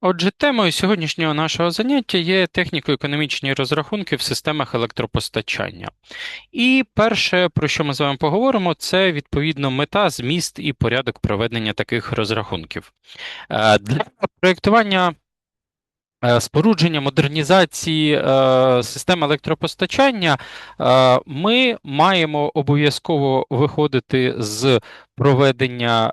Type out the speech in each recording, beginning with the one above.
Отже, темою сьогоднішнього нашого заняття є техніко-економічні розрахунки в системах електропостачання. І перше, про що ми з вами поговоримо, це відповідно мета, зміст і порядок проведення таких розрахунків. Е, для проєктування Е, спорудження модернізації е, системи електропостачання е, ми маємо обов'язково виходити з проведення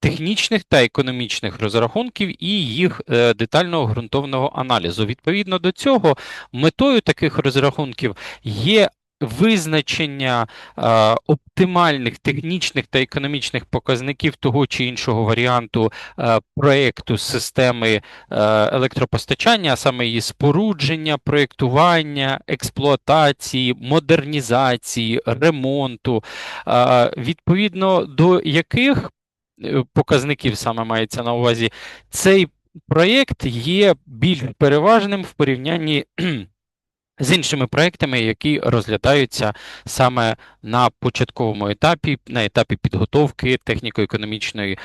технічних та економічних розрахунків і їх детального ґрунтовного аналізу. Відповідно до цього, метою таких розрахунків є визначення е, оптимальних технічних та економічних показників того чи іншого варіанту е, проєкту системи е, електропостачання, а саме її спорудження, проєктування, експлуатації, модернізації, ремонту, е, відповідно до яких е, показників саме мається на увазі, цей проєкт є більш переважним в порівнянні з іншими проектами, які розглядаються саме на початковому етапі, на етапі підготовки техніко-економічної е,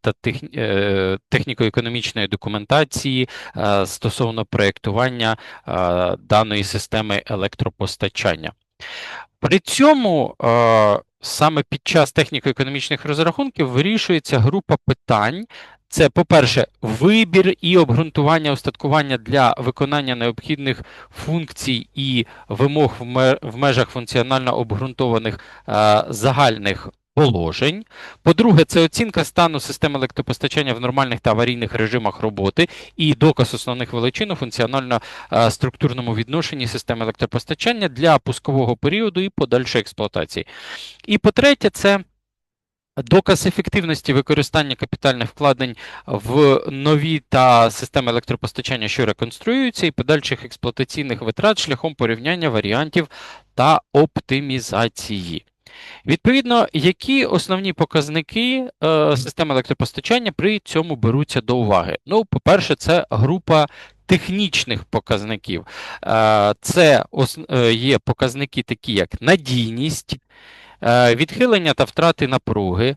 та е, техніко-економічної документації е, стосовно проєктування даної системи електропостачання. При цьому саме під час техніко-економічних розрахунків вирішується група питань, це, по-перше, вибір і обґрунтування устаткування для виконання необхідних функцій і вимог в межах функціонально обґрунтованих е, загальних положень. По-друге, це оцінка стану системи електропостачання в нормальних та аварійних режимах роботи і доказ основних величин у функціонально-структурному відношенні системи електропостачання для пускового періоду і подальшої експлуатації. І по-третє, це Доказ ефективності використання капітальних вкладень в нові та системи електропостачання, що реконструюються, і подальших експлуатаційних витрат шляхом порівняння варіантів та оптимізації. Відповідно, які основні показники е, системи електропостачання при цьому беруться до уваги? Ну, по-перше, це група технічних показників. Е, це е, є показники такі, як надійність. Е, відхилення та втрати напруги,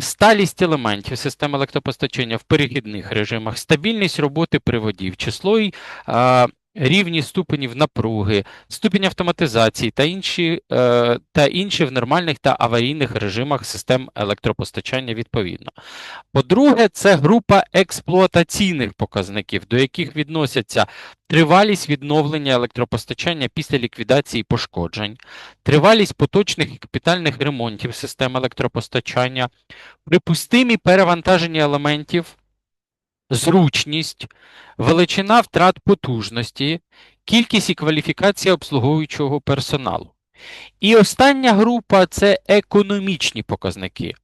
сталість елементів системи електропостачання в перехідних режимах, стабільність роботи приводів, число й рівні ступенів напруги, ступінь автоматизації та інші е, та інші в нормальних та аварійних режимах систем електропостачання відповідно. По-друге, це група експлуатаційних показників, до яких відносяться тривалість відновлення електропостачання після ліквідації пошкоджень, тривалість поточних і капітальних ремонтів систем електропостачання, припустимі перевантаження елементів зручність, величина втрат потужності, кількість і кваліфікація обслуговуючого персоналу. І остання група це економічні показники.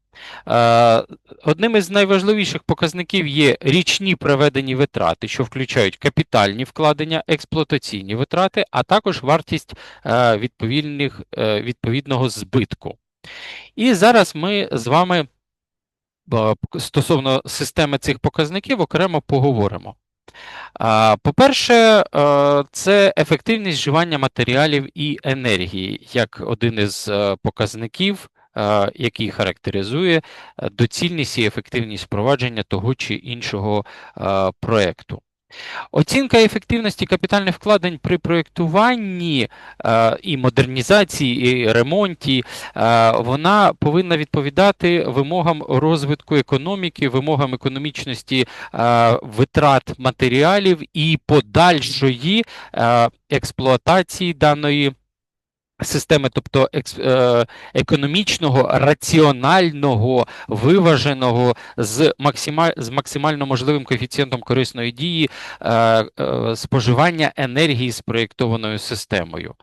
Е, одним із найважливіших показників є річні проведені витрати, що включають капітальні вкладення, експлуатаційні витрати, а також вартість е, е, відповідного збитку. І зараз ми з вами стосовно системи цих показників окремо поговоримо. По-перше, це ефективність вживання матеріалів і енергії як один із е, показників, який характеризує е, доцільність і ефективність впровадження того чи іншого проєкту. Оцінка ефективності капітальних вкладень при проєктуванні е, і модернізації, і ремонті, е, вона повинна відповідати вимогам розвитку економіки, вимогам економічності е, витрат матеріалів і подальшої е, експлуатації даної системи, тобто е, економічного, раціонального, виваженого з максималь, з максимально можливим коефіцієнтом корисної дії е, е, споживання енергії з проєктованою системою.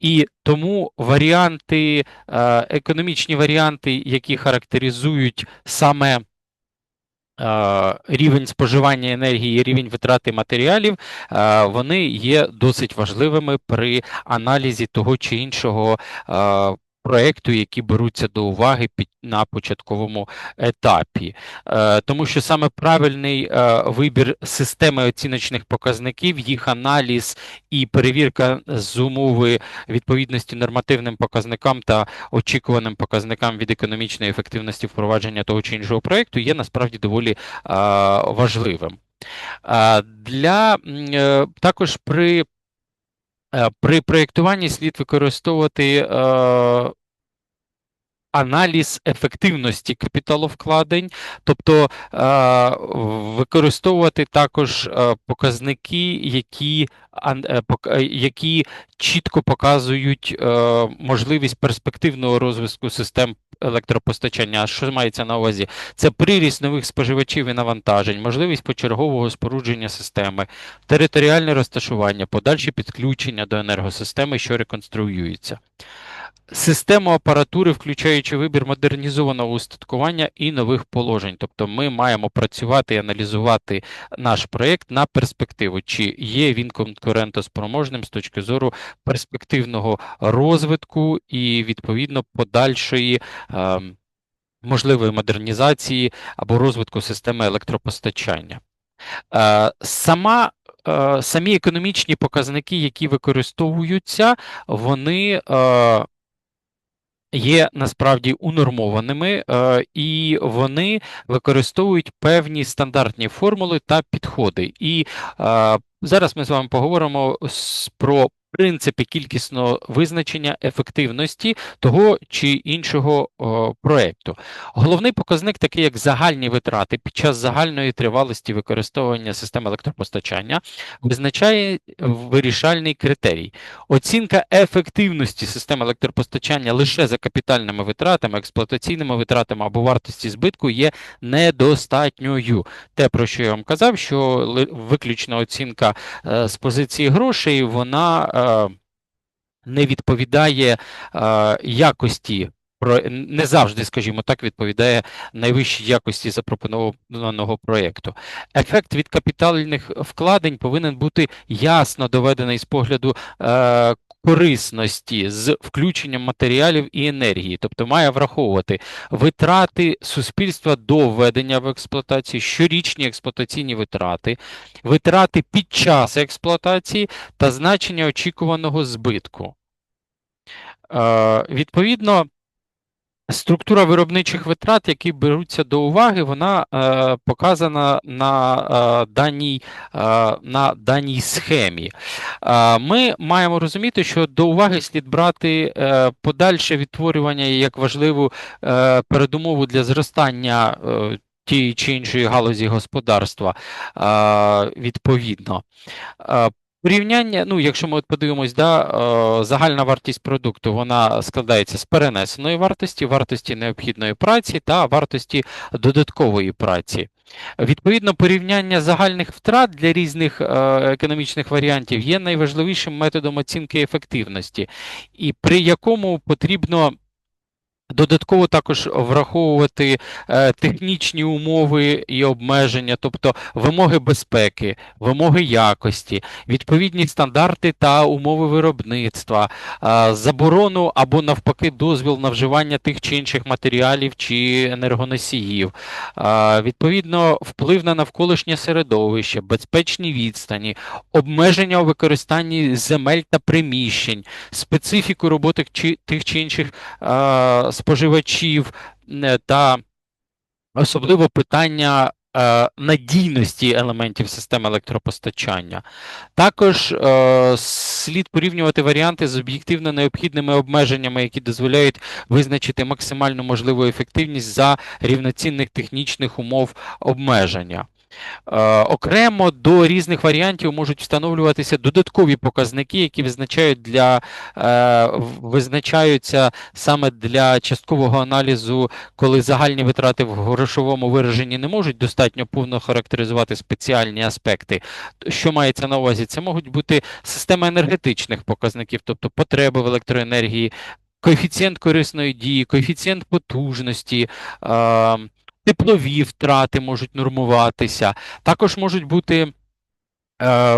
І тому варіанти, економічні варіанти, які характеризують саме рівень споживання енергії рівень витрати матеріалів, вони є досить важливими при аналізі того чи іншого проєкту, які беруться до уваги під на початковому етапі, е, тому що саме правильний е, вибір системи оціночних показників, їх аналіз і перевірка з умови відповідності нормативним показникам та очікуваним показникам від економічної ефективності впровадження того чи іншого проєкту є насправді доволі е, важливим. Для е, також при е, при проєктуванні слід використовувати аналіз ефективності капіталовкладень, тобто використовувати також показники, які які чітко показують можливість перспективного розвитку систем електропостачання. Що мається на увазі? Це приріст нових споживачів і навантажень, можливість почергового спорудження системи, територіальне розташування, подальше підключення до енергосистеми, що реконструюється. Систему апаратури, включаючи вибір модернізованого устаткування і нових положень. Тобто ми маємо працювати і аналізувати наш проєкт на перспективу, чи є він конкурентоспроможним з точки зору перспективного розвитку і відповідно подальшої. Е, Можливої модернізації або розвитку системи електропостачання. Е, сама, е, Самі економічні показники, які використовуються, вони е, є насправді унормованими, е, і вони використовують певні стандартні формули та підходи. І е, зараз ми з вами поговоримо про принципи кількісного визначення ефективності того чи іншого проєкту. Головний показник, такий як загальні витрати під час загальної тривалості використовування системи електропостачання, визначає вирішальний критерій. Оцінка ефективності системи електропостачання лише за капітальними витратами, експлуатаційними витратами або вартості збитку є недостатньою. Те, про що я вам казав, що виключна оцінка е, з позиції грошей, вона е, не відповідає якості. Не завжди, скажімо так, відповідає найвищій якості запропонованого проєкту. Ефект від капітальних вкладень повинен бути ясно доведений з погляду е, корисності з включенням матеріалів і енергії, тобто має враховувати витрати суспільства до введення в експлуатацію, щорічні експлуатаційні витрати, витрати під час експлуатації та значення очікуваного збитку. Е, Відповідно. Структура виробничих витрат, які беруться до уваги, вона е, показана на е, даній е, на даній схемі. Е, ми маємо розуміти, що до уваги слід брати е, подальше відтворювання як важливу е, передумову для зростання тієї чи іншої галузі господарства відповідно. Порівняння, ну, якщо ми от подивимось, да, е, загальна вартість продукту вона складається з перенесеної вартості, вартості необхідної праці та вартості додаткової праці. Відповідно, порівняння загальних втрат для різних е, економічних варіантів є найважливішим методом оцінки ефективності, і при якому потрібно Додатково також враховувати е, технічні умови і обмеження, тобто вимоги безпеки, вимоги якості, відповідні стандарти та умови виробництва, е, заборону або навпаки дозвіл на вживання тих чи інших матеріалів чи енергоносіїв, е, відповідно, вплив на навколишнє середовище, безпечні відстані, обмеження у використанні земель та приміщень, специфіку роботи тих чи інших. Споживачів е, та особливо питання. Е, надійності елементів системи електропостачання. Також е, слід порівнювати варіанти з об'єктивно необхідними обмеженнями, які дозволяють визначити максимальну можливу ефективність за рівноцінних технічних умов обмеження. Е, окремо до різних варіантів можуть встановлюватися додаткові показники, які визначають для, е, визначаються саме для часткового аналізу, коли загальні витрати в грошовому вираженні не можуть достатньо повно характеризувати спеціальні аспекти. Що мається на увазі? Це можуть бути системи енергетичних показників, тобто потреби в електроенергії, коефіцієнт корисної дії, коефіцієнт потужності. Теплові втрати можуть нормуватися, також можуть бути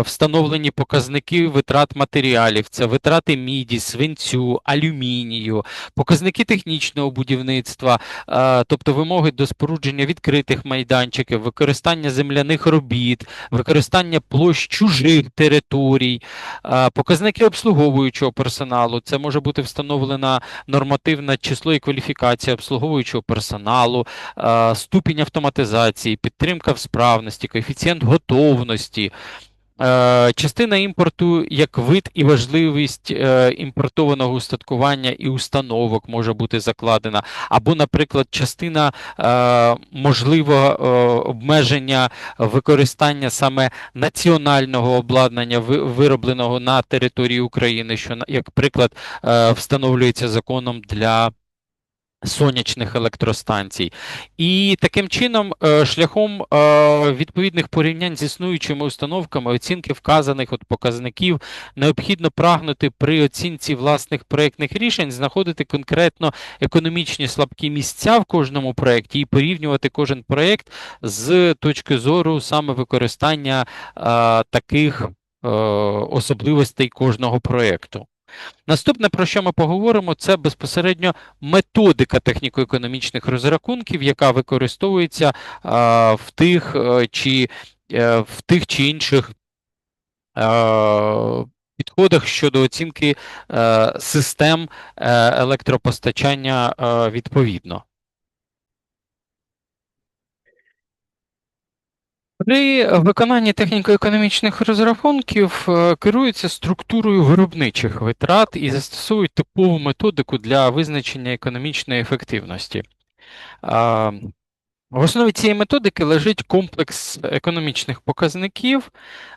встановлені показники витрат матеріалів, це витрати міді, свинцю, алюмінію, показники технічного будівництва, е, тобто вимоги до спорудження відкритих майданчиків, використання земляних робіт, використання площ чужих територій, е, показники обслуговуючого персоналу. Це може бути встановлена нормативне число і кваліфікація обслуговуючого персоналу, ступінь автоматизації, підтримка в справності, коефіцієнт готовності. Е, частина імпорту як вид і важливість е, імпортованого устаткування і установок може бути закладена, або, наприклад, частина е, можливого обмеження використання саме національного обладнання, виробленого на території України, що, як приклад, встановлюється законом для сонячних електростанцій. І таким чином, е, шляхом е, відповідних порівнянь з існуючими установками, оцінки вказаних от показників, необхідно прагнути при оцінці власних проєктних рішень, знаходити конкретно економічні слабкі місця в кожному проєкті і порівнювати кожен проєкт з точки зору саме використання е, таких особливостей кожного проєкту. Наступне, про що ми поговоримо, це безпосередньо методика техніко-економічних розрахунків, яка використовується в тих е, чи е, в тих чи інших а, підходах щодо оцінки е, систем електропостачання відповідно. При виконанні техніко-економічних розрахунків е, керуються структурою виробничих витрат і застосовують типову методику для визначення економічної ефективності. В основі цієї методики лежить комплекс економічних показників,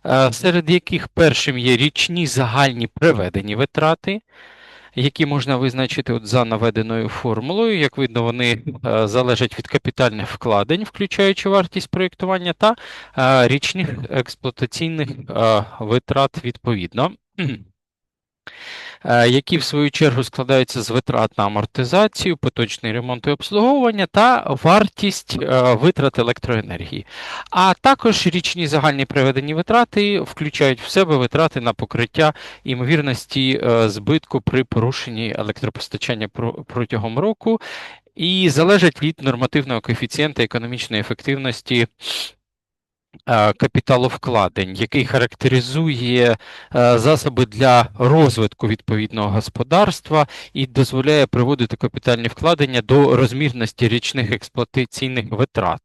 е, серед яких першим є річні загальні приведені витрати які можна визначити от за наведеною формулою. Як видно, вони е, залежать від капітальних вкладень, включаючи вартість проєктування та е, річних експлуатаційних е, витрат відповідно. Е, які в свою чергу складаються з витрат на амортизацію, поточний ремонт і обслуговування та вартість е, витрат електроенергії. А також річні загальні приведені витрати включають в себе витрати на покриття імовірності е, збитку при порушенні електропостачання протягом року. І залежать від нормативного коефіцієнта економічної ефективності капіталовкладень, який характеризує е, засоби для розвитку відповідного господарства і дозволяє приводити капітальні вкладення до розмірності річних експлуатаційних витрат.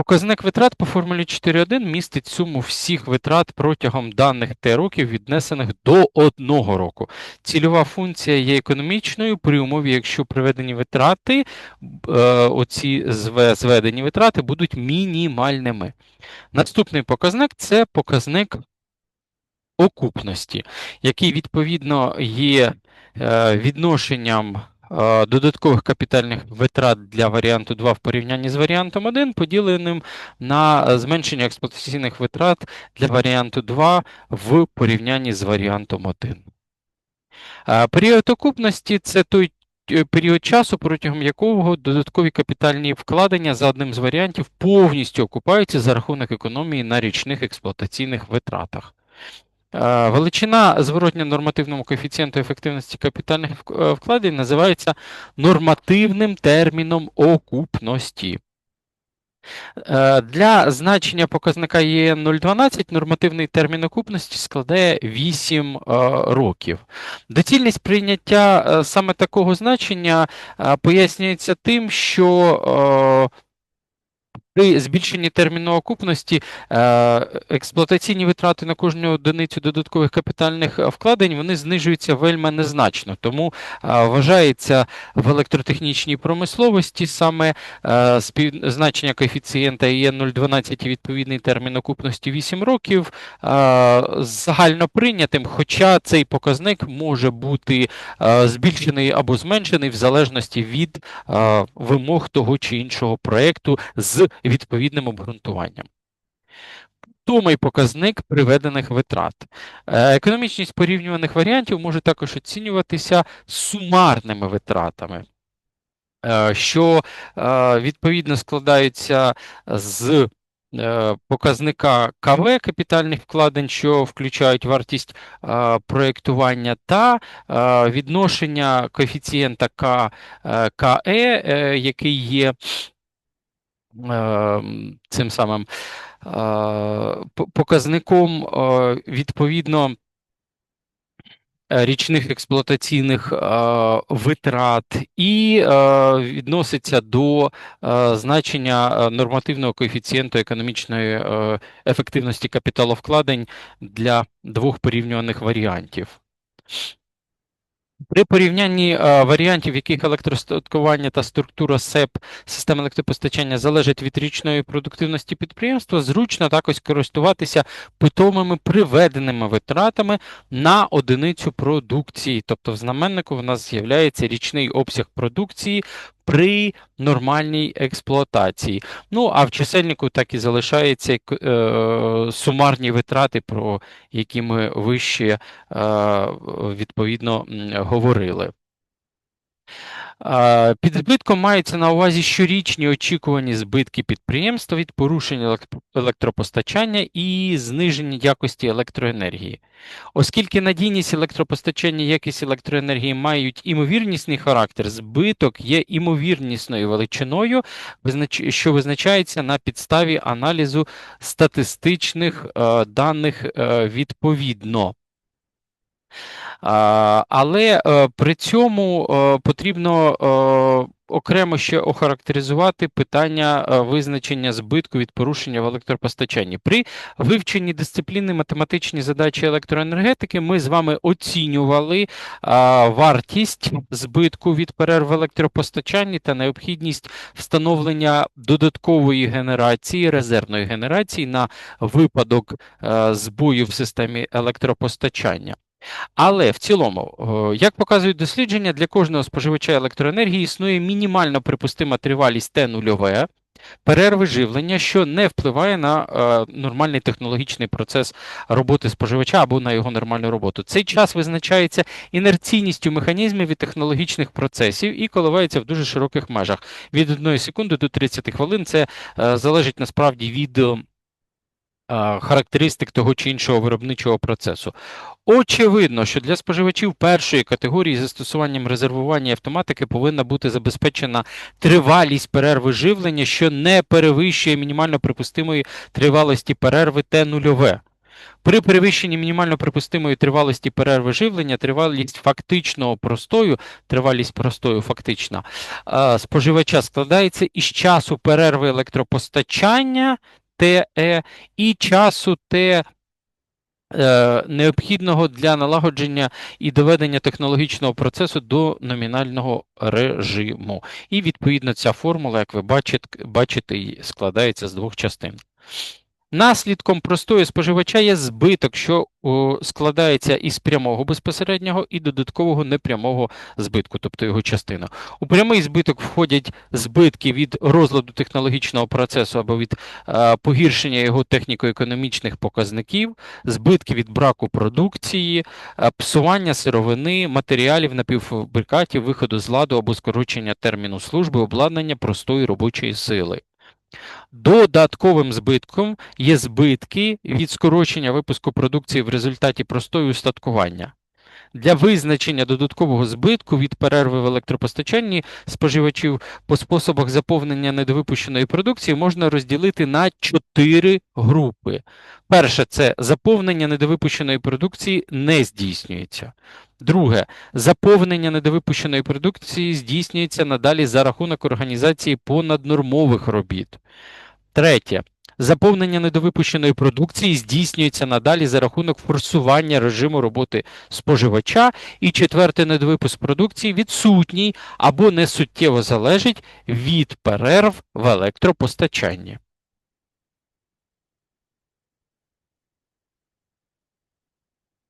Показник витрат по формулі 4.1 містить суму всіх витрат протягом даних Т років, віднесених до одного року. Цільова функція є економічною при умові, якщо приведені витрати, е, оці зведені витрати будуть мінімальними. Наступний показник це показник окупності, який відповідно є е, відношенням додаткових капітальних витрат для варіанту 2 в порівнянні з варіантом 1, поділеним на зменшення експлуатаційних витрат для варіанту 2 в порівнянні з варіантом 1. Е, період окупності це той е, період часу, протягом якого додаткові капітальні вкладення за одним з варіантів повністю окупаються за рахунок економії на річних експлуатаційних витратах. Е, величина зворотня нормативному коефіцієнту ефективності капітальних е, вкладень називається нормативним терміном окупності. Е, для значення показника є 0,12 нормативний термін окупності складає 8 років. Доцільність прийняття саме такого значення пояснюється тим, що при збільшенні терміну окупності е, експлуатаційні витрати на кожну одиницю додаткових капітальних вкладень вони знижуються вельми незначно. Тому е, вважається в електротехнічній промисловості саме е, значення коефіцієнта є 0,12 і відповідний термін окупності 8 років загально прийнятим, хоча цей показник може бути збільшений або зменшений в залежності від вимог того чи іншого проєкту з відповідним обґрунтуванням. Томий показник приведених витрат. Е, економічність порівнюваних варіантів може також оцінюватися сумарними витратами, е, що е, відповідно складаються з показника КВ капітальних вкладень, що включають вартість проєктування, та відношення коефіцієнта К, КЕ, який є цим самим е, показником е, відповідно. Річних експлуатаційних е, витрат і відноситься до значення нормативного коефіцієнту економічної ефективності капіталовкладень для двох порівнюваних варіантів. При порівнянні а, варіантів, в яких електростаткування та структура СЕП систем електропостачання залежать від річної продуктивності підприємства, зручно також користуватися питомими приведеними витратами на одиницю продукції. Тобто в знаменнику в нас з'являється річний обсяг продукції при нормальній експлуатації. Ну, а в чисельнику так і залишаються е, сумарні витрати, про які ми вище е, відповідно говорили. Під збитком мається на увазі щорічні очікувані збитки підприємства від порушення електропостачання і зниження якості електроенергії. Оскільки надійність електропостачання і якість електроенергії мають імовірнісний характер, збиток є імовірнісною величиною, що визначається на підставі аналізу статистичних е, даних е, відповідно. Але е, при цьому е, потрібно е, окремо ще охарактеризувати питання визначення збитку від порушення в електропостачанні. При вивченні дисципліни математичні задачі електроенергетики ми з вами оцінювали вартість збитку від перерв в електропостачанні та необхідність встановлення додаткової генерації, резервної генерації на випадок збою в системі електропостачання. Але в цілому, е, як показують дослідження, для кожного споживача електроенергії існує мінімально припустима тривалість Т нульове, перерви живлення, що не впливає на е, нормальний технологічний процес роботи споживача або на його нормальну роботу. Цей час визначається інерційністю механізмів і технологічних процесів і коливається в дуже широких межах від 1 секунди до 30 хвилин. Це е, залежить насправді від. Е, Характеристик того чи іншого виробничого процесу. Очевидно, що для споживачів першої категорії застосуванням резервування автоматики повинна бути забезпечена тривалість перерви живлення, що не перевищує мінімально припустимої тривалості перерви Т нульове. При перевищенні мінімально припустимої тривалості перерви живлення, тривалість фактичного простою, тривалість простою фактична е, споживача складається із часу перерви електропостачання ТЕ і часу Т е, необхідного для налагодження і доведення технологічного процесу до номінального режиму. І відповідно ця формула, як ви бачите, бачите, складається з двох частин. Наслідком простої споживача є збиток, що о, складається із прямого безпосереднього і додаткового непрямого збитку, тобто його частина. У прямий збиток входять збитки від розладу технологічного процесу або від е, погіршення його техніко-економічних показників, збитки від браку продукції, е, псування сировини, матеріалів, напівфабрикатів, виходу з ладу або скорочення терміну служби, обладнання простої робочої сили. Додатковим збитком є збитки від скорочення випуску продукції в результаті простої устаткування. Для визначення додаткового збитку від перерви в електропостачанні споживачів по способах заповнення недовипущеної продукції можна розділити на чотири групи. Перше це заповнення недовипущеної продукції не здійснюється. Друге, заповнення недовипущеної продукції здійснюється надалі за рахунок організації понаднормових робіт. Третє. Заповнення недовипущеної продукції здійснюється надалі за рахунок форсування режиму роботи споживача. І четверте, недовипуск продукції відсутній або не суттєво залежить від перерв в електропостачанні.